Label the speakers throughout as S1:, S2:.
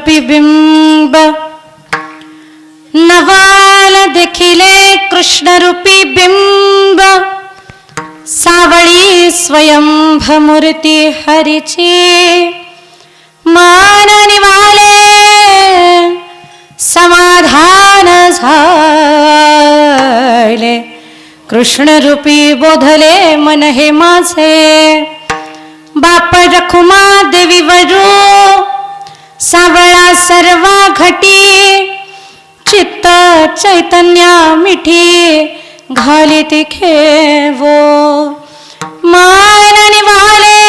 S1: प्रतिबिंब नवाल देखिले कृष्णरूपी बिंब सावळी स्वयंभ मूर्ती हरीची मान निवाले समाधान झाले कृष्णरूपी बोधले मन हे माझे बाप रखुमा देवी वरू सावळा सर्वा घटी चित्त चैतन्या मिठी घाली ती खेवो. मान निवाले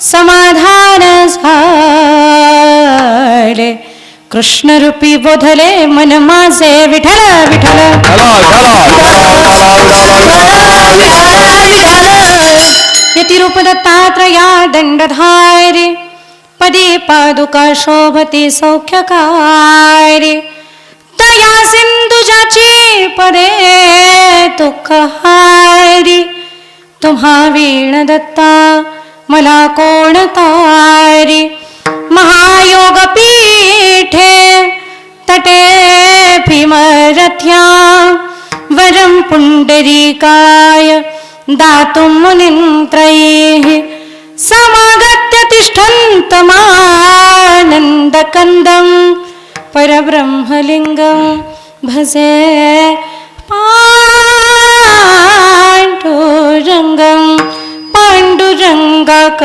S1: समाधान झाले. कृष्णरूपी बोधले मन माझे विठल विठल दत्तात्रया दंडधारी पदी पादुका शोभती सौख्यकारी। तया सिंधुजाची पदे तुखहारी तुम्हा वीण दत्ता मला कोण तारी। महायोग पीठे तटे भीमरथ्या। वरं पुण्डरीकाय दातुं मुनिन्त्रैः समाग तिष्ठन्तमानन्दकन्दं परब्रह्मलिङ्गं भजे पाण्डुरङ्गं पाण्डुरङ्गक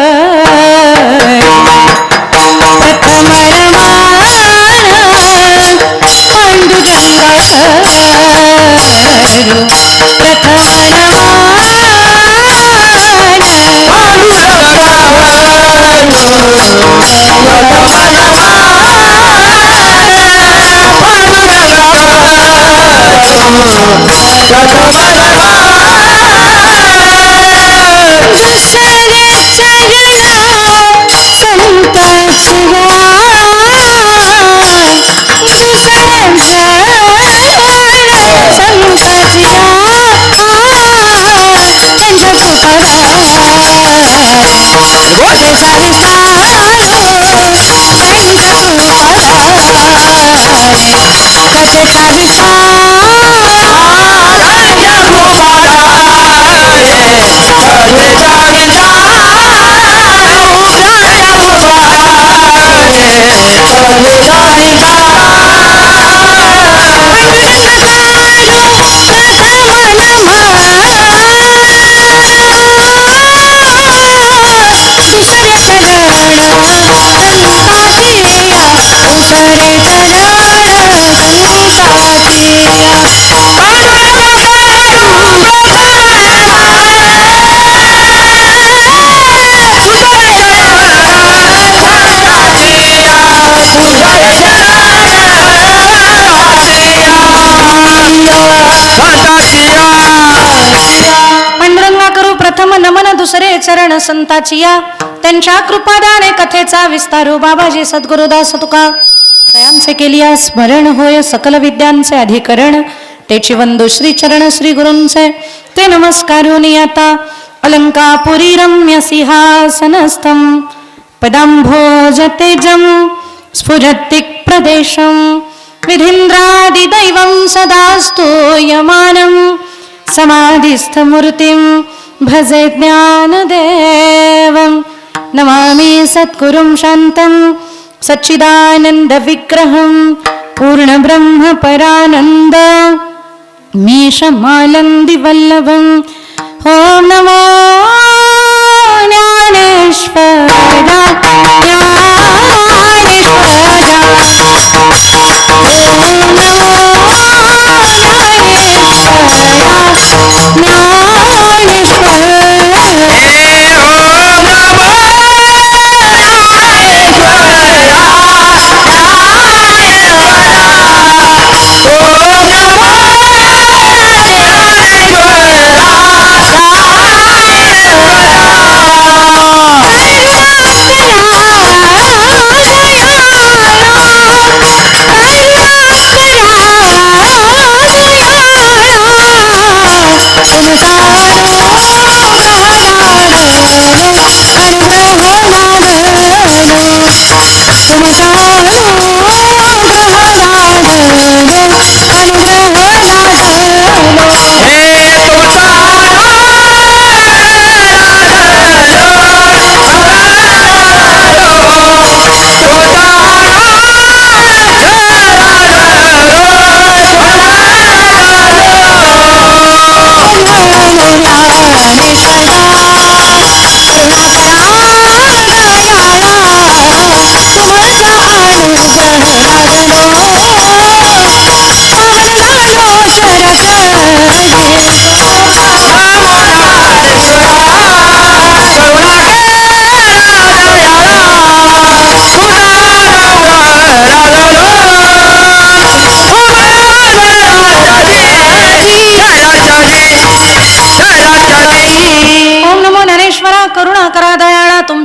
S1: Shut Let me tell you पांडुरंगा करू प्रथम नमन दुसरे चरण संताचिया. त्यांच्या कृपादाने कथेचा विस्तारू हो, बाबाजी सद्गुरुदास तुका. दयांचे केलिया स्मरण होय सकल विद्यांचे अधिकरण. त्याची वंदू श्री चरण श्री गुरूंचे ते नमस्कार आता अलंकापुरी रम्य सिंहासनस्थम पदंभोजतेजम स्फुरतिक प्रदेशम विधींद्रादिदैवं सदा समाधिस्थमूर्तिं भजे ज्ञानदेवं. नमामि सद्गुरुं शान्तं सच्चिदानन्दविग्रहं पूर्णब्रह्मपरानन्द मीशमालन्दिवल्लभम् ॐ नमो ज्ञानेश्वरा ज्ञानेश्वरा ॐ नमो ज्ञानेश्वरा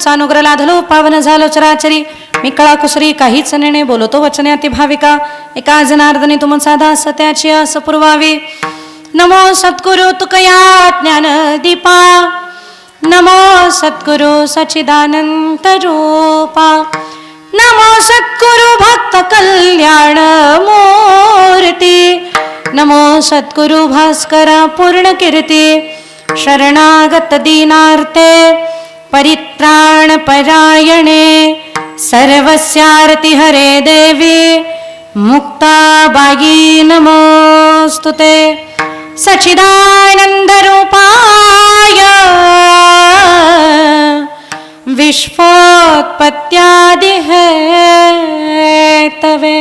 S1: अनुग्रह लाधलो पावन झालो चराचरी. मी कळा कुसरी काहीच नेणे बोलतो वचने अति भाविका एका जनार्दने तुमचा साधा सत्याची अस पुरवावी. नमो सद्गुरु तुकया ज्ञान दीपा. नमो सद्गुरु सच्चिदानंत रूपा. नमो सद्गुरु भक्त कल्याण मूर्ती. नमो सद्गुरु भास्कर पूर्ण कीर्ती. शरणागत दीनार्ते परित्राणपरायणे सर्वस्यारति हरे देवी मुक्ताबायी नमोऽस्तु ते। सचिदानन्दरूपाय विश्वोत्पत्यादिहे तवे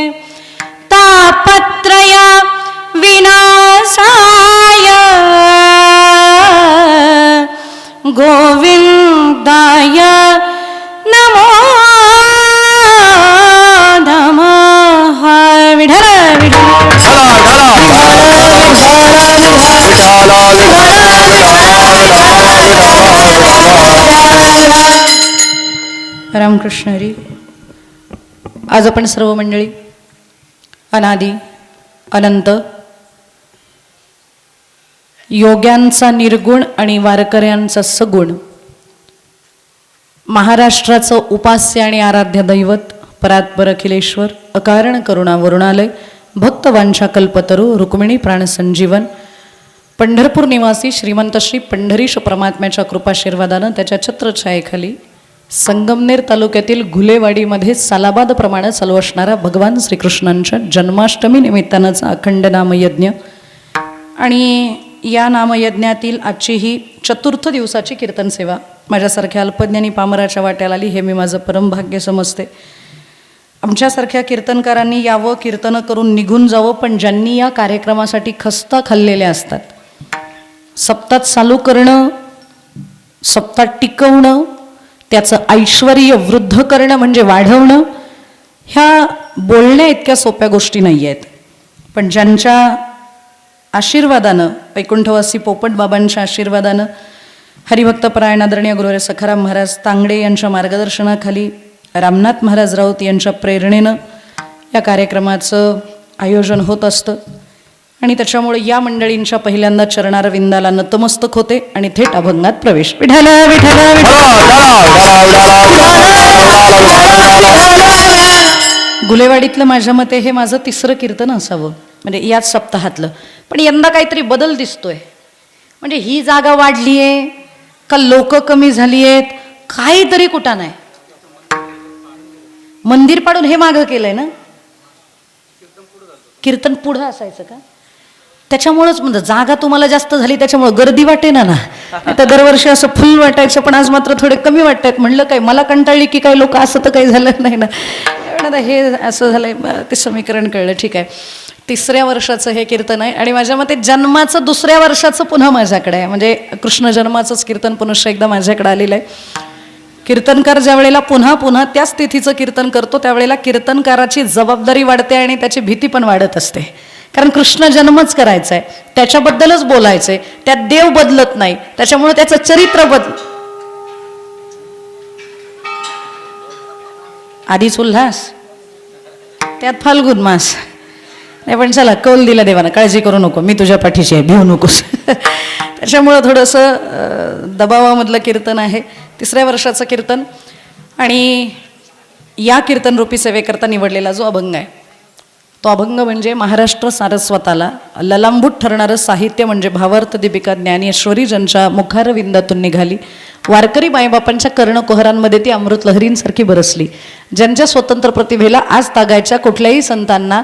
S1: रामकृष्ण हरी. आज आपण सर्व मंडळी अनादी अनंत योग्यांचा निर्गुण आणि वारकऱ्यांचा सगुण महाराष्ट्राचं उपास्य आणि आराध्य दैवत परात्पर अखिलेश्वर अकारण करुणा वरुणालय भक्तवांछा कल्पतरू रुक्मिणी प्राणसंजीवन पंढरपूर निवासी श्रीमंत श्री पंढरीश परमात्म्याच्या कृपाशीर्वादानं त्याच्या छत्रछायेखाली संगमनेर तालुक्यातील घुलेवाडीमध्ये सालाबादप्रमाणे चालू असणारा भगवान श्रीकृष्णांच्या जन्माष्टमी निमित्तानाचा अखंड नामयज्ञ. आणि या नामयज्ञातील आजची ही चतुर्थ दिवसाची कीर्तन सेवा माझ्यासारख्या अल्पज्ञानी पामराच्या वाट्याला आली हे मी माझं परमभाग्य समजते. आमच्यासारख्या कीर्तनकारांनी यावं कीर्तनं करून निघून जावं पण ज्यांनी या कार्यक्रमासाठी खस्ता खाल्लेल्या असतात सप्तात चालू करणं सप्तात टिकवणं त्याचं ऐश्वर वृद्ध करणं म्हणजे वाढवणं ह्या बोलण्या इतक्या सोप्या गोष्टी नाही आहेत पण ज्यांच्या आशीर्वादानं वैकुंठवासी पोपट बाबांच्या आशीर्वादानं हरिभक्तपरायण आदरणीय गुरुवारी सखाराम महाराज तांगडे यांच्या मार्गदर्शनाखाली रामनाथ महाराज राऊत यांच्या प्रेरणेनं या कार्यक्रमाचं आयोजन होत असतं. आणि त्याच्यामुळे या मंडळींच्या पहिल्यांदा चरणारविंदाला नतमस्तक होते आणि थेट अभंगात प्रवेश. विठाल विठाल गुलेवाडीतलं माझ्या मते हे माझं तिसरं कीर्तन असावं. म्हणजे याच सप्ताहातलं. पण यंदा काहीतरी बदल दिसतोय. म्हणजे ही जागा वाढली आहे का लोक कमी झाली आहेत काहीतरी कुठं नाही. मंदिर पाडून हे मागं केलंय ना? कीर्तन पुढं असायचं का? त्याच्यामुळंच म्हणजे जागा तुम्हाला जास्त झाली त्याच्यामुळं गर्दी वाटे ना ना. आता दरवर्षी असं फुल वाटायचं पण आज मात्र थोडे कमी वाटतायत म्हणलं काय मला कंटाळली की काही लोक असं तर काही झालं नाही ना. आता हे असं झालंय ते समीकरण कळलं ठीक आहे. तिसऱ्या वर्षाचं हे कीर्तन आहे आणि माझ्या मते जन्माचं दुसऱ्या वर्षाचं पुन्हा माझ्याकडे आहे. म्हणजे कृष्ण जन्माचंच कीर्तन पुनश्च एकदा माझ्याकडे आलेलं आहे. कीर्तनकार ज्या वेळेला पुन्हा पुन्हा त्याच तिथीचं कीर्तन करतो त्यावेळेला कीर्तनकाराची जबाबदारी वाढते आणि त्याची भीती पण वाढत असते. कारण कृष्ण जन्मच करायचा आहे त्याच्याबद्दलच बोलायचं आहे त्यात देव बदलत नाही. त्याच्यामुळे त्याचं चरित्र बदल आधीच उल्हास. त्यात फाल्गुन मास नाही पण चला कौल दिला देवानं. काळजी करू नको. मी तुझ्या पाठीशी आहे. भिवू नकोस. त्याच्यामुळं थोडंसं दबावामधलं कीर्तन आहे. तिसऱ्या वर्षाचं कीर्तन. आणि या कीर्तनरूपी सेवेकरता निवडलेला जो अभंग आहे. तो अभंग म्हणजे महाराष्ट्र सारस्वताला ललांबूत ठरणारं साहित्य म्हणजे भावार्थ दीपिका ज्ञानेश्वरी ज्यांच्या मुखारविंदातून निघाली. वारकरी माईबापांच्या कर्णकोहरांमध्ये ती अमृत लहरींसारखी बरसली. ज्यांच्या स्वतंत्र प्रतिभेला आज तागायच्या कुठल्याही संतांना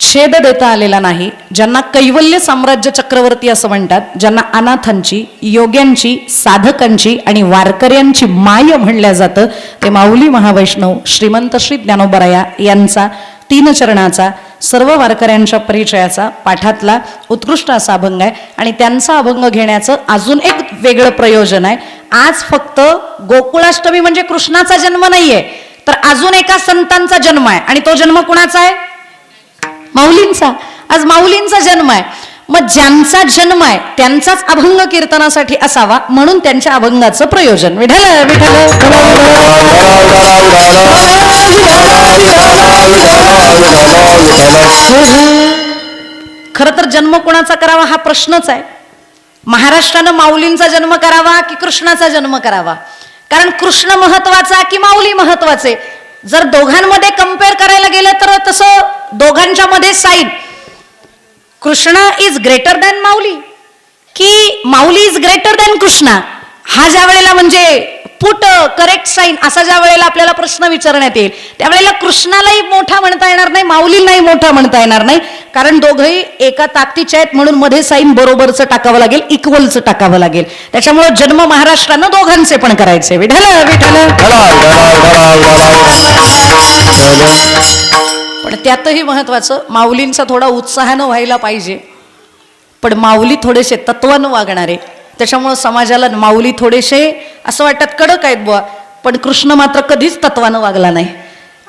S1: छेद देता आलेला नाही ज्यांना कैवल्य साम्राज्य चक्रवर्ती असं म्हणतात ज्यांना अनाथांची योग्यांची साधकांची आणि वारकऱ्यांची माय म्हणल्या जातं ते माऊली महावैष्णव श्रीमंत श्री ज्ञानोबराया यांचा तीन चरणाचा सर्व वारकऱ्यांच्या परिचयाचा पाठातला उत्कृष्ट असा अभंग आहे. आणि त्यांचा अभंग घेण्याचं अजून एक वेगळं प्रयोजन आहे. आज फक्त गोकुळाष्टमी म्हणजे कृष्णाचा जन्म नाहीये तर अजून एका संतांचा जन्म आहे. आणि तो जन्म कुणाचा आहे? माऊलींचा. आज माऊलींचा जन्म आहे. मग ज्यांचा जन्म आहे त्यांचाच अभंग कीर्तनासाठी असावा म्हणून त्यांच्या अभंगाचं प्रयोजन. विठल विठल खर तर जन्म कोणाचा करावा हा प्रश्नच आहे. महाराष्ट्रानं माऊलींचा जन्म करावा की कृष्णाचा जन्म करावा? कारण कृष्ण महत्त्वाचा की माऊली महत्त्वाचे? जर दोघांमध्ये कंपेअर करायला गेलं तर तसं दोघांच्या मध्ये side Krishna is greater than Mauli. की Mauli is greater than Krishna? हा ज्या वेळेला म्हणजे पुट करेक्ट साईन असा ज्या वेळेला आपल्याला प्रश्न विचारण्यात येईल त्यावेळेला कृष्णालाही मोठा म्हणता येणार नाही माऊलीलाही मोठा म्हणता येणार नाही. कारण दोघंही एका ताकदीचे आहेत म्हणून मध्ये साईन बरोबरचं टाकावं लागेल इक्वलचं टाकावं लागेल. त्याच्यामुळे जन्म महाराष्ट्रानं दोघांचे पण करायचे. विठल विठल त्यातही महत्त्वाचं माऊलींचा थोडा उत्साहानं व्हायला पाहिजे. पण माऊली थोडेसे तत्वानं वागणारे. त्याच्यामुळं समाजाला माऊली थोडेसे असं वाटतात कडक आहेत बुवा. पण कृष्ण मात्र कधीच तत्वानं वागला नाही.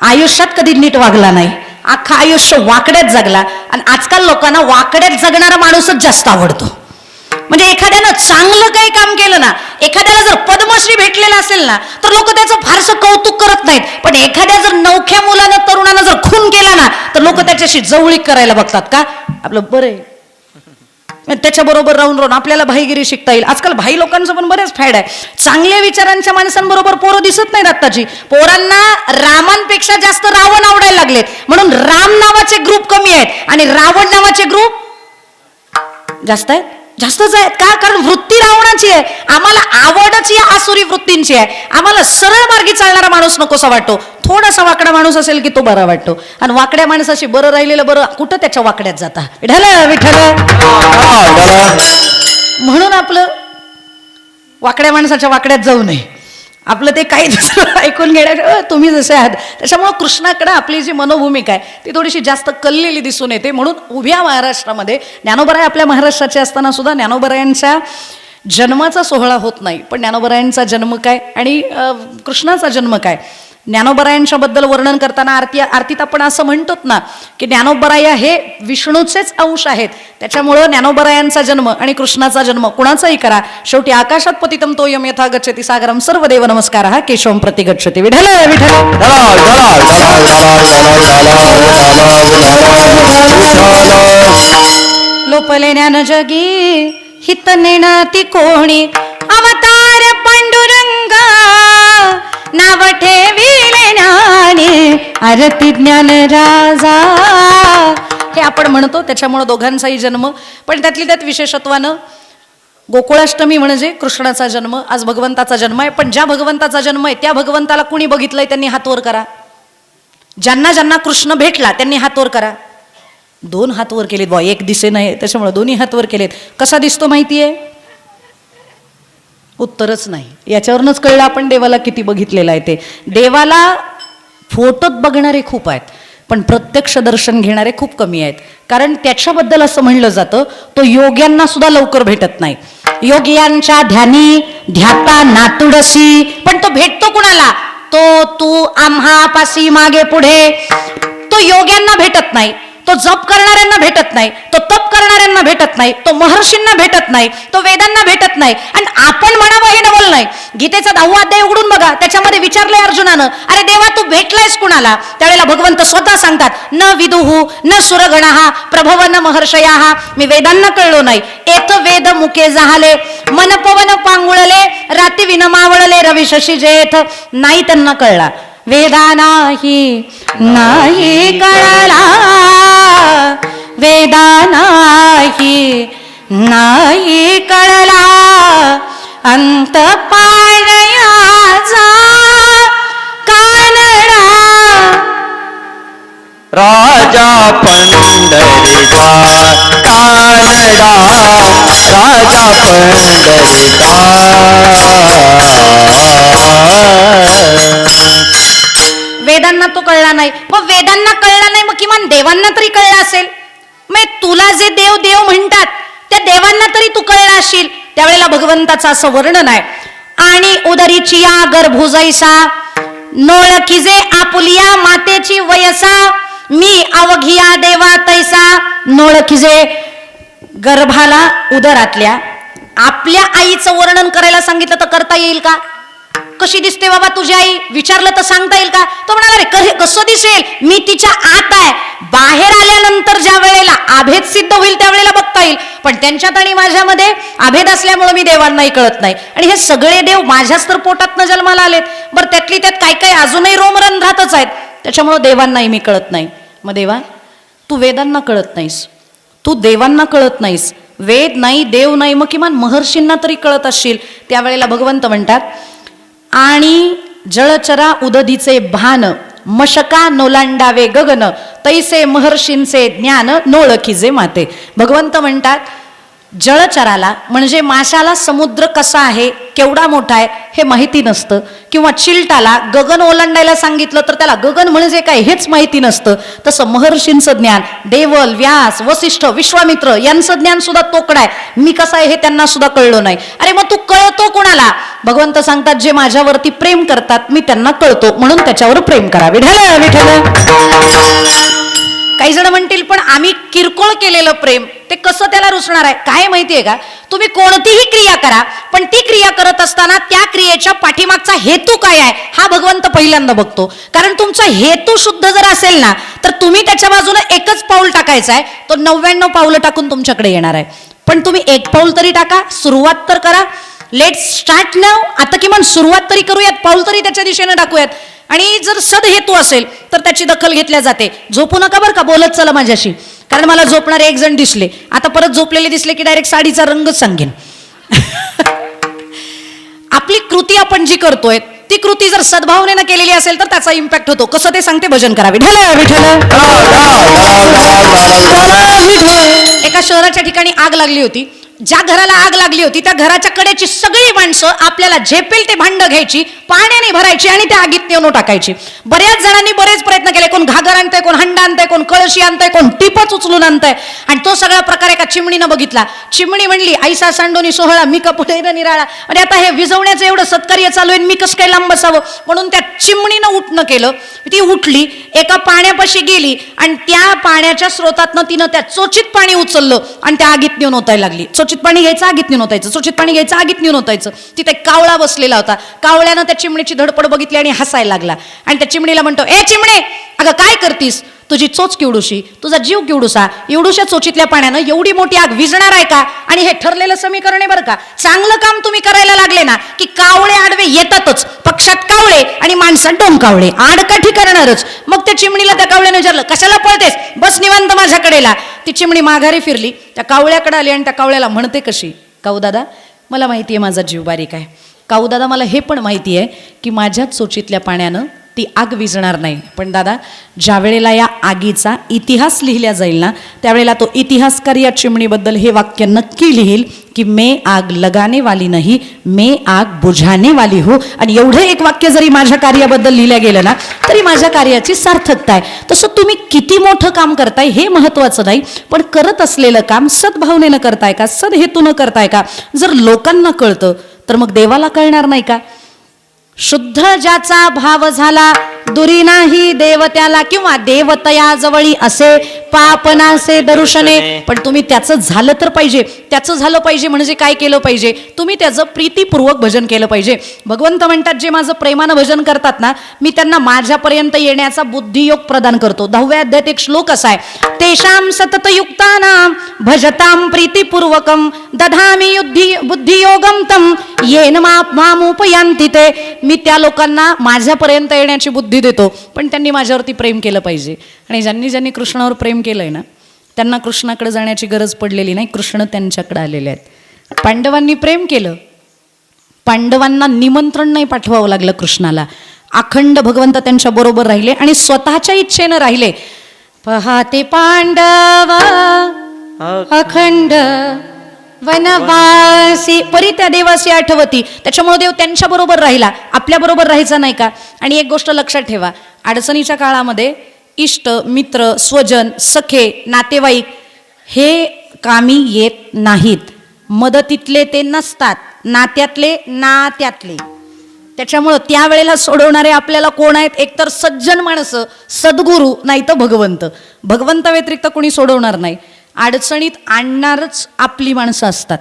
S1: आयुष्यात कधी नीट वागला नाही. अख्खा आयुष्य वाकड्यात जगला. आणि आजकाल लोकांना वाकड्यात जगणारा माणूसच जास्त आवडतो. म्हणजे एखाद्यानं चांगलं काही काम केलं ना एखाद्याला जर पद्मश्री भेटलेला असेल ना तर लोक त्याचं फारसं कौतुक करत नाहीत. पण एखाद्या जर नवख्या मुलानं तरुणानं जर खून केला ना तर लोक त्याच्याशी जवळीक करायला बघतात का? आपलं बरं आहे. त्याच्याबरोबर राहून राहून आपल्याला भाईगिरी शिकता येईल. आजकाल भाई लोकांचं पण बरेच फॅड आहे. चांगल्या विचारांच्या माणसांबरोबर पोरं दिसत नाहीत आत्ताची. पोरांना रामांपेक्षा जास्त रावण आवडायला लागलेत. म्हणून राम नावाचे ग्रुप कमी आहेत. आणि रावण नावाचे ग्रुप जास्त आहेत. जास्तच आहेत का? कारण वृत्ती रावणाची आहे. आम्हाला आवडच या आसुरी वृत्तींची आहे. आम्हाला सरळ मार्गी चालणारा माणूस नकोसा वाटतो. थोडासा वाकडा माणूस असेल की तो बरा वाटतो. आणि वाकड्या माणसाशी बरं राहिलेलं बरं कुठं त्याच्या वाकड्यात जाता? विठ्ठल विठ्ठल. म्हणून आपलं वाकड्या माणसाच्या वाकड्यात जाऊ नये. आपलं ते काही दुसरं ऐकून घेण्या तुम्ही जसे आहात. त्याच्यामुळं कृष्णाकडे आपली जी मनोभूमिका आहे ती थोडीशी जास्त कललेली दिसून येते. म्हणून उभ्या महाराष्ट्रामध्ये ज्ञानोबराय आपल्या महाराष्ट्राचे असताना सुद्धा ज्ञानोबरायांच्या जन्माचा सोहळा होत नाही. पण ज्ञानोबरायांचा जन्म काय आणि कृष्णाचा जन्म काय? ज्ञानोबरायांच्या बद्दल वर्णन करताना आरती आरतीत आपण असं म्हणतोत ना की ज्ञानोबराया हे विष्णूचेच अंश आहेत त्याच्यामुळं ज्ञानोबरायांचा जन्म आणि कृष्णाचा जन्म कुणाचाही करा शेवटी आकाशात पतितम तो यम यथा गच्छती सागरम सर्व देव नमस्कार हा केशवम प्रति गच्छती विठल विठल लोपले ज्ञान जगी हित नेणाती कोणी अवतार नाव ठेविले ज्ञानी आरती ज्ञान राजा. हे आपण म्हणतो त्याच्यामुळं दोघांचाही जन्म पण त्यातली त्यात विशेषत्वानं गोकुळाष्टमी म्हणजे कृष्णाचा जन्म आज भगवंताचा जन्म आहे पण ज्या भगवंताचा जन्म आहे त्या भगवंताला कुणी बघितलंय त्यांनी हात वर करा. ज्यांना ज्यांना कृष्ण भेटला त्यांनी हात वर करा. दोन हात वर केलेत बॉ एक दिसे नाही त्याच्यामुळे दोन्ही हात वर केलेत. कसा दिसतो माहितीये? उत्तरच नाही. याच्यावरूनच कळलं आपण देवाला किती बघितलेलं आहे ते. देवाला फोटोत बघणारे खूप आहेत पण प्रत्यक्ष दर्शन घेणारे खूप कमी आहेत. कारण त्याच्याबद्दल असं म्हणलं जातं तो योग्यांना सुद्धा लवकर भेटत नाही. योग्यांच्या ध्यानी ध्याता नातुडसी पण तो भेटतो कुणाला? तो तू आम्हा पासी मागे पुढे. तो योग्यांना भेटत नाही. तो जप करणाऱ्यांना भेटत नाही तो तप करणाऱ्यांना भेटत नाही तो महर्षींना भेटत नाही तो वेदांना भेटत नाही. आणि आपण म्हणावं हे नवल नाही. गीतेचा दहावा अध्याय उघडून बघा त्याच्यामध्ये विचारलंय अर्जुनानं अरे देवा तू भेटलायस कुणाला? त्यावेळेला भगवंत स्वतः सांगतात न विदुहू न सुरगणहा प्रभव न महर्षया. मी वेदांना कळलो नाही. एक वेद मुके झाले मन पवन पांगुळले राती विन मावळले रवी शशी जेथ. नाही त्यांना कळला. वेदा नाही नाही कळाला. वेदा नाही नाही कळला. अंत पाळयाचा कानडा
S2: राजा पंढरीचा कानडा राजा पंढरीचा
S1: वेदांना तो कळला नाही. मग वेदांना कळला नाही मग किमान देवांना तरी कळला असेल. मग तुला जे देव देव म्हणतात त्या देवांना तरी तू कळला असशील त्यावेळेला भगवंताचं असं वर्णन आहे. आणि उदरीची या गर्भुजैसा नोळखिजे आपुलिया मातेची वयसा मी अवघिया देवा तैसा नोळखिजे गर्भाला उदरातल्या. आपल्या आईचं वर्णन करायला सांगितलं तर करता येईल का? कशी दिसते बाबा तुझी आई? विचारलं तर सांगता येईल का? तो म्हणाला रे कसं दिसेल? मी तिच्या आत आहे. बाहेर आल्यानंतर ज्या वेळेला आभेद सिद्ध होईल त्यावेळेला बघता येईल. पण त्यांच्यात आणि माझ्यामध्ये आभेद असल्यामुळे मी देवांनाही कळत नाही. आणि हे सगळे देव माझ्याच तर पोटातनं जन्माला आलेत. बरं त्यातली त्यात काय काय अजूनही रोमरंध्रातच आहेत. त्याच्यामुळं देवांनाही मी कळत नाही. मग देवा तू वेदांना कळत नाहीस. तू देवांना कळत नाहीस. वेद नाही देव नाही मग किमान महर्षींना तरी कळत असशील. त्यावेळेला भगवंत म्हणतात आणि जळचरा उदधीचे भान मशका नोलांडावे गगन तैसे महर्षींचे ज्ञान नोळखीजे माते. भगवंत म्हणतात जळचराला म्हणजे माशाला समुद्र कसा आहे केवढा मोठा आहे हे माहिती नसतं. किंवा चिलटाला गगन ओलांडायला सांगितलं तर त्याला गगन म्हणजे काय हेच माहिती नसतं. तसं महर्षींचं ज्ञान देवल व्यास वसिष्ठ विश्वामित्र यांचं ज्ञान सुद्धा तोकडं आहे. मी कसं आहे हे त्यांना सुद्धा कळलं नाही. अरे मग तू कळतो कोणाला? भगवंत सांगतात जे माझ्यावरती प्रेम करतात मी त्यांना कळतो म्हणून त्याच्यावर प्रेम करा विठ्ठल विठ्ठल. काही जण म्हणतील पण आम्ही किरकोळ केलेलं प्रेम ते कसं त्याला रुसणार आहे? काय माहितीये का? तुम्ही कोणतीही क्रिया करा पण ती क्रिया करत असताना त्या क्रियेच्या पाठीमागचा हेतू काय आहे हा भगवंत पहिल्यांदा बघतो. कारण तुमचा हेतू शुद्ध जर असेल ना तर तुम्ही त्याच्या बाजूने एकच पाऊल टाकायचा आहे तो नव्याण्णव पाऊलं टाकून तुमच्याकडे येणार आहे. पण तुम्ही एक पाऊल तरी टाका सुरुवात तर करा लेट स्टार्ट नाव आता किमान सुरुवात तरी करूयात पाऊल तरी त्याच्या दिशेने टाकूयात. आणि जर सद हेतू असेल तर त्याची दखल घेतल्या जाते. झोपू नका बरं का बोलत चला माझ्याशी. कारण मला झोपणारे एक जण दिसले. आता परत झोपलेले दिसले की डायरेक्ट साडीचा रंगच सांगेन. आपली कृती आपण जी करतोय ती कृती जर सद्भावनेनं केलेली असेल तर त्याचा इम्पॅक्ट होतो. कसं ते सांगते? भजन करा विठ्ठल. विठ्ठल एका शहराच्या ठिकाणी आग लागली होती. ज्या घराला आग लागली होती त्या घराच्या कडेची सगळी माणसं आपल्याला झेपेल ते भांड घ्यायची पाण्याने भरायची आणि त्या आगीत नेऊन टाकायची. बऱ्याच जणांनी बरेच प्रयत्न केले कोण घागर आणतंय कोण हंडा आणतंय कोण कळशी आणतंय कोण टिपच उचलून आणतंय. आणि तो सगळा प्रकार एका चिमणीनं बघितला. चिमणी म्हणली ऐसा सांडोनी सोहळा मी का निराळा? आणि आता हे विजवण्याचं एवढं सत्कार्य चालू आहे आणि मी कसं काय लांब बसावं? म्हणून त्या चिमणीनं उठणं केलं. ती उठली एका पाण्यापाशी गेली आणि त्या पाण्याच्या स्रोतातनं तिनं त्या चोचित पाणी उचललं आणि त्या आगीत नेऊन ओतायला लागली. चोचित पाणी घ्यायचं आगीत नेऊन होतायचं चोचीत पाणी घ्यायचं आगीत नेऊन होतायचं तिथे कावळा बसलेला होता. कावळ्यानं त्या चिमणीची धडपड बघितली आणि हसायला लागला. आणि त्या चिमणीला म्हणतो ए चिमणे अगं काय करतीस? तुझी चोच किवडूशी तुझा जीव किवडूसा एवढूशा चोचीतल्या पाण्यानं एवढी मोठी आग विजणार आहे का? आणि हे ठरलेलं समीकरण आहे बरं का? चांगलं काम तुम्ही करायला लागले ना की कावळे आडवे येतातच पक्षात कावळे आणि माणसात डोम कावळे आडकाठी करणारच मग त्या चिमणीला त्या कावळ्याने विचारलं कशाला पळतेस? बस निवांत माझ्याकडेला ती चिमणी माघारी फिरली त्या कावळ्याकडे आली आणि त्या कावळ्याला म्हणते कशी काऊ दादा मला माहिती आहे माझा जीव बारीक आहे. काऊ दादा मला हे पण माहिती आहे की माझ्याच चोचीतल्या पाण्यानं ती आग विजणार नाही. पण दादा ज्या वेळेला या आगीचा इतिहास लिहिला जाईल ना त्यावेळेला तो इतिहासकार या चिमणीबद्दल हे वाक्य नक्की लिहील की मे आग लगाने वाली नाही मे आग बुझाने वाली हो. आणि एवढं एक वाक्य जरी माझ्या कार्याबद्दल लिहिलं गेलं ना तरी माझ्या कार्याची सार्थकता आहे. तसं तुम्ही किती मोठं काम करताय हे महत्त्वाचं नाही पण करत असलेलं काम सद्भावनेनं करताय का सदहेतूनं करताय का? जर लोकांना कळतं तर मग देवाला कळणार नाही का? शुद्ध ज्याचा भाव झाला दुरी नाही देवत्याला किंवा देवतया जवळी असे पाप नासे दर्शने पण तुम्ही त्याचं झालं तर पाहिजे. त्याचं झालं पाहिजे म्हणजे काय केलं पाहिजे? तुम्ही त्याचं प्रीतीपूर्वक भजन केलं पाहिजे. भगवंत म्हणतात जे माझं प्रेमानं भजन करतात ना मी त्यांना माझ्यापर्यंत येण्याचा बुद्धियोग प्रदान करतो. दहाव्या अध्यायात एक श्लोक असा आहे. तेषाम सततयुक्तानां भजतां प्रीतिपूर्वकं दधामी युद्धी बुद्धियोगम तम येन मा मामुपयांती ते मी त्या लोकांना माझ्यापर्यंत येण्याची बुद्धी देतो. पण त्यांनी माझ्यावरती प्रेम केलं पाहिजे. आणि ज्यांनी ज्यांनी कृष्णावर प्रेम केलंय ना त्यांना कृष्णाकडे जाण्याची गरज पडलेली नाही कृष्ण त्यांच्याकडे आलेले आहेत. पांडवांनी प्रेम केलं. पांडवांना निमंत्रण नाही पाठवावं लागलं कृष्णाला. अखंड भगवंत त्यांच्या बरोबर राहिले आणि स्वतःच्या इच्छेनं राहिले. पहाते पांडव अखंड वनवासी परी त्या देवासी आठवती. त्याच्यामुळे देव त्यांच्या बरोबर राहिला. आपल्या बरोबर राहायचा नाही का? आणि एक गोष्ट लक्षात ठेवा. अडचणीच्या काळामध्ये इष्ट मित्र स्वजन सखे नातेवाईक हे कामी येत नाहीत. मदतीतले ते नसतात नात्यातले नात्यातले. त्याच्यामुळं त्यावेळेला सोडवणारे आपल्याला कोण आहेत? एकतर सज्जन माणसं सद्गुरू नाही तर भगवंत. भगवंत व्यतिरिक्त कोणी सोडवणार नाही. अडचणीत आणणारच आपली माणसं असतात.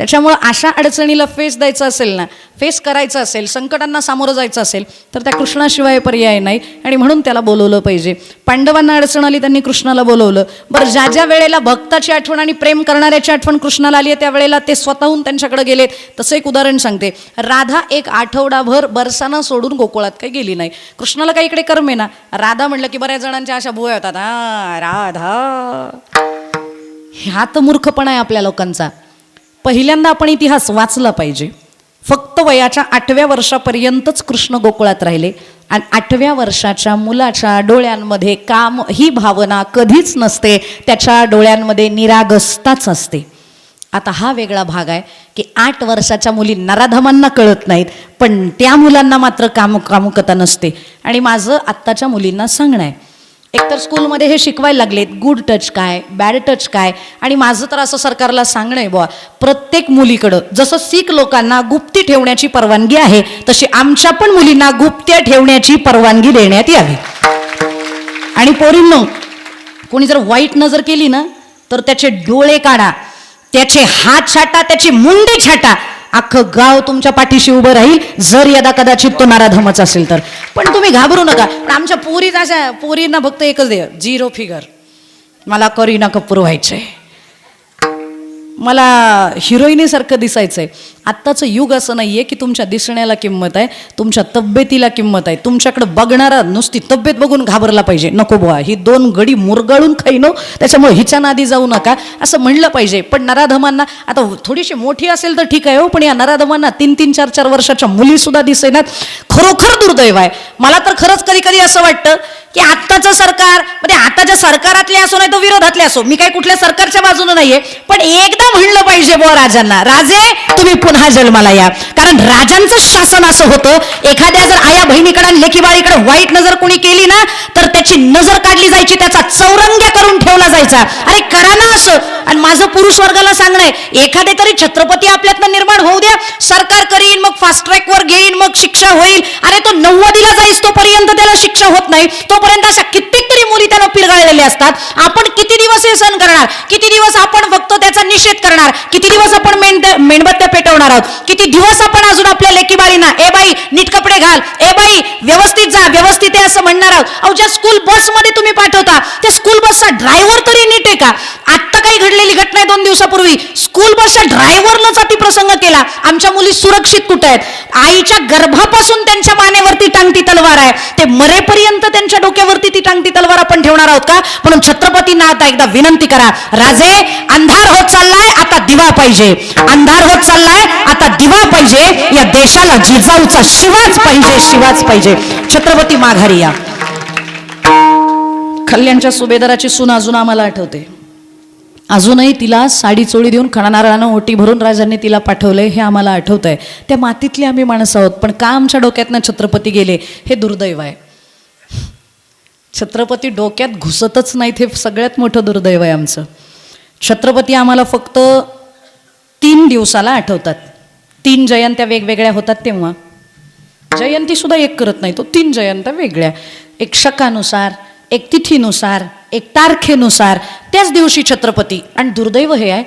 S1: त्याच्यामुळं अशा अडचणीला फेस द्यायचा असेल ना फेस करायचं असेल संकटांना सामोरं जायचं असेल तर त्या कृष्णाशिवाय पर्याय नाही. आणि म्हणून त्याला बोलवलं पाहिजे. पांडवांना अडचण आली त्यांनी कृष्णाला बोलवलं. बरं ज्या ज्या वेळेला भक्ताची आठवण आणि प्रेम करणाऱ्याची आठवण कृष्णाला आली आहे त्यावेळेला ते स्वतःहून त्यांच्याकडे गेलेत. तसं एक उदाहरण सांगते. राधा एक आठवडाभर बरसाना सोडून गोकुळात काही गेली नाही. कृष्णाला काही इकडे कर्मे ना राधा म्हणलं की बऱ्याच जणांच्या अशा भुवया होतात. हा राधा. ह्या तर मूर्खपणा आहे आपल्या लोकांचा. पहिल्यांदा आपण इतिहास वाचला पाहिजे. फक्त वयाच्या आठव्या वर्षापर्यंतच कृष्ण गोकुळात राहिले. आणि आठव्या वर्षाच्या मुलाच्या डोळ्यांमध्ये काम ही भावना कधीच नसते. त्याच्या डोळ्यांमध्ये निरागसताच असते. आता हा वेगळा भाग आहे की आठ वर्षाच्या मुली नराधमांना कळत नाहीत पण त्या मुलांना मात्र काम कामुकता नसते. आणि माझं आत्ताच्या मुलींना सांगणं आहे. एकतर स्कूलमध्ये हे शिकवायला लागलेत गुड टच काय बॅड टच काय आणि माझं तर असं सरकारला सांगणं आहे बुवा प्रत्येक मुलीकडं जसं सिख लोकांना गुप्ती ठेवण्याची परवानगी आहे तशी आमच्या पण मुलींना गुप्त्या ठेवण्याची परवानगी देण्यात यावी. आणि पोरींनो कोणी जर वाईट नजर केली ना तर त्याचे डोळे काढा त्याचे हात छाटा त्याची मुंडी छाटा अख्खं गाव तुमच्या पाठीशी उभं राहील. जर यदा कदाचित तो नाराधमच असेल तर. पण तुम्ही घाबरू नका. पण आमच्या पोरीत अशा पोरींना फक्त एकच दे झिरो फिगर मला करीना कपूर व्हायचंय. मला हिरोईनीसारखं दिसायचंय. आत्ताचं युग असं नाही आहे की तुमच्या दिसण्याला किंमत आहे तुमच्या तब्येतीला किंमत आहे. तुमच्याकडं बघणारा नुसती तब्येत बघून घाबरला पाहिजे. नको बुवा ही दोन गडी मुरगाळून खाईनो हो. त्याच्यामुळे हिच्या नादी जाऊ नका. असं म्हणलं पाहिजे. पण नराधमांना आता थोडीशी मोठी असेल तर ठीक आहे हो पण या नराधमांना तीन तीन चार चार वर्षाच्या मुलीसुद्धा दिसेनात. खरोखर दुर्दैव आहे. मला तर खरंच कधी कधी असं वाटतं की आत्ताचं सरकार म्हणजे आताच्या सरकारातले असो नाही तर विरोधातले असो मी काही कुठल्या सरकारच्या बाजूने नाहीये पण एकदा म्हणलं पाहिजे बुवा राजांना राजे तुम्ही पुन्हा जन्माला या. कारण राजांचं शासन असं होतं एखाद्या जर आया बहिणीकडे लेखीबाळीकडे वाईट नजर कोणी केली ना तर त्याची नजर काढली जायची त्याचा चौरंग्या करून ठेवला जायचा. अरे करा ना असं. आणि माझं पुरुष वर्गाला सांगणं आहे एखादे तरी छत्रपती आपल्यातनं निर्माण होऊ द्या. सरकार करीन मग फास्ट ट्रॅकवर घेईन मग शिक्षा होईल. अरे तो नव्वदीला जाईस तोपर्यंत त्याला शिक्षा होत नाही. तोपर्यंत अशा कित्येक तरी मुली त्याला पिळगाळलेल्या असतात. आपण किती दिवस हे सहन करणार? किती दिवस आपण फक्त त्याचा निषेध करणार? किती दिवस आपण मेणबत्त्या पेटवणार आहोत? किती दिवस आपण अजून आपल्या लेकीबाळींना ए बाई नीट कपडे घाल. ए बाई व्यवस्थित जा व्यवस्थित आहे असं म्हणणार आहोत. अहो ज्या स्कूल बसमध्ये तुम्ही पाठवता त्या स्कूल बसचा ड्रायव्हर तरी नीट आहे का? आत्ता काही घडलेली घटना आहे दोन दिवसापूर्वी. स्कूल बसच्या ड्रायव्हरनंच अतिप्रसंग केला. आमच्या मुली सुरक्षित कुठे आहेत? आईच्या गर्भापासून त्यांच्या मानेवरती टांगती तलवार आहे. ते मरेपर्यंत त्यांच्या डोक्यावरती ती टांगती तलवार आपण ठेवणार आहोत का? म्हणून छत्रपतींना आता एकदा विनंती करा. राजे अंधार होत चाललाय आता दिवा पाहिजे. अंधार होत चाललाय आता दिवा पाहिजे. या देशाला जिजाऊचा शिवाच पाहिजे शिवाच पाहिजे. छत्रपती माघारी या. खल्ल्यांच्या सुभेदाराची सून अजून आम्हाला आठवते. अजूनही तिला साडी चोळी देऊन खणानारानं ओटी भरून राजांनी तिला पाठवलंय हे आम्हाला आठवत आहे त्या मातीतली आम्ही माणसं आहोत पण का आमच्या डोक्यातनं छत्रपती गेले हे दुर्दैव आहे. छत्रपती डोक्यात घुसतच नाहीत हे सगळ्यात मोठं दुर्दैव आहे आमचं. छत्रपती आम्हाला फक्त तीन दिवसाला आठवतात. तीन जयंत्या वेगवेगळ्या होतात तेव्हा. जयंती सुद्धा एक करत नाही तो तीन जयंत्या वेगळ्या. एक शकानुसार एक तिथीनुसार एक तारखेनुसार त्याच दिवशी छत्रपती. आणि दुर्दैव हे आहे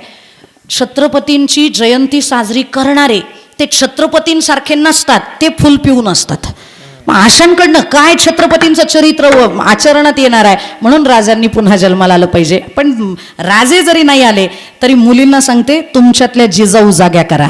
S1: छत्रपतींची जयंती साजरी करणारे ते छत्रपतींसारखे नसतात ते फुल पिऊन असतात. आशांकडनं काय छत्रपतींचं चरित्र व आचरणात येणार आहे? म्हणून राजांनी पुन्हा जन्माला आलं पाहिजे. पण राजे जरी नाही आले तरी मुलींना सांगते तुमच्यातल्या जिजाऊ जाग्या करा.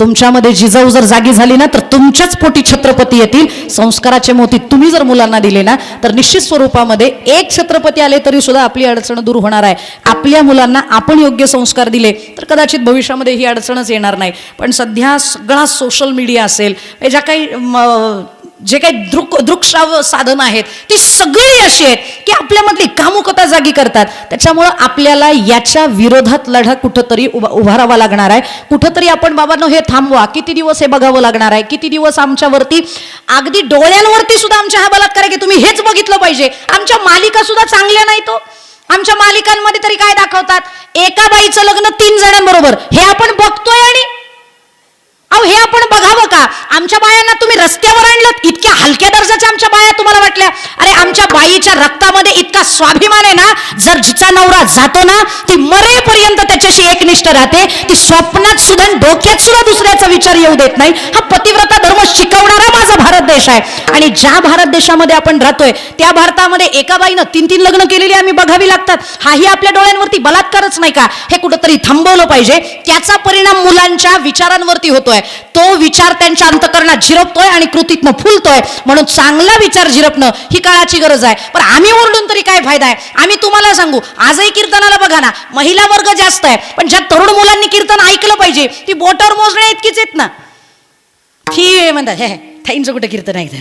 S1: तुमच्यामध्ये जिजाऊ जर जागी झाली ना तर तुमच्याच पोटी छत्रपती येतील. संस्काराचे मोती तुम्ही जर मुलांना दिले ना तर निश्चित स्वरूपामध्ये एक छत्रपती आले तरी सुद्धा आपली अडचण दूर होणार आहे. आपल्या मुलांना आपण योग्य संस्कार दिले तर कदाचित भविष्यामध्ये ही अडचणच येणार नाही. पण सध्या सगळा सोशल मीडिया असेल हे ज्या काही जे काही दृक दृकश्राव्य साधनं आहेत ती सगळी अशी आहेत की आपल्यामधली कामुकता जागी करतात. त्याच्यामुळं आपल्याला याच्या विरोधात लढा कुठंतरी उभा उभारावा लागणार आहे. कुठंतरी आपण बाबांनो हे थांबवा. किती दिवस हे बघावं लागणार आहे? किती दिवस आमच्यावरती अगदी डोळ्यांवरती सुद्धा आमच्या हा बलात्कार आहे की तुम्ही हेच बघितलं पाहिजे. आमच्या मालिका सुद्धा चांगल्या नाही तो. आमच्या मालिकांमध्ये तरी काय दाखवतात? एका बाईचं लग्न तीन जणांबरोबर. हे आपण बघतोय आणि अहो हे आपण बघावं का? आमच्या बायांना तुम्ही रस्त्यावर आणलं इतक्या हलक्या दर्जाच्या आमच्या बाया तुम्हाला वाटल्या. अरे आमच्या बाईच्या रक्तामध्ये इतका स्वाभिमान आहे ना जर जिचा नवरा जातो ना ती मरेपर्यंत त्याच्याशी एकनिष्ठ राहते ती स्वप्नात सुद्धा डोक्यात सुद्धा दुसऱ्याचा विचार येऊ देत नाही. हा पतिव्रता धर्म शिकवणारा माझा भारत देश आहे. आणि ज्या भारत देशामध्ये आपण राहतोय त्या भारतामध्ये एका बाईनं तीन तीन लग्न केलेली आम्ही बघावी लागतात. हाही आपल्या डोळ्यांवरती बलात्कारच नाही का? हे कुठंतरी थांबवलं पाहिजे. त्याचा परिणाम मुलांच्या विचारांवरती होतोय. तो विचार त्यांच्या अंतकरणात झिरपतोय आणि कृतीतनं फुलतोय. म्हणून चांगला विचार झिरपणं ही काळाची गरज आहे. पण आम्ही ओरडून तरी काय फायदा आहे? आम्ही तुम्हाला सांगू आजही कीर्तनाला बघा ना महिला वर्ग जास्त आहे. पण ज्या तरुण मुलांनी कीर्तन ऐकलं पाहिजे ती बोटावर मोजण्या इतकीच आहेत ना. ही म्हणतात हे थाईंचं कुठं कीर्तन ऐकतं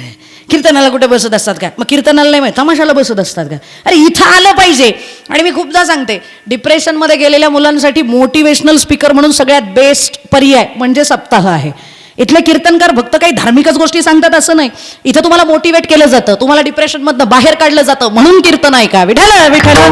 S1: कीर्तनाला कुठे बसत असतात का? मग कीर्तनाला नाही माहीत तमाशाला बसत असतात का? अरे इथं आलं पाहिजे. आणि मी खूपदा सांगते डिप्रेशनमध्ये गेलेल्या मुलांसाठी मोटिवेशनल स्पीकर म्हणून सगळ्यात बेस्ट पर्याय म्हणजे सप्ताह आहे. इथले कीर्तनकार फक्त काही धार्मिकच गोष्टी सांगतात असं नाही. इथं तुम्हाला मोटिवेट केलं जातं तुम्हाला डिप्रेशनमधनं बाहेर काढलं जातं म्हणून कीर्तन ऐका. विठाला विठाला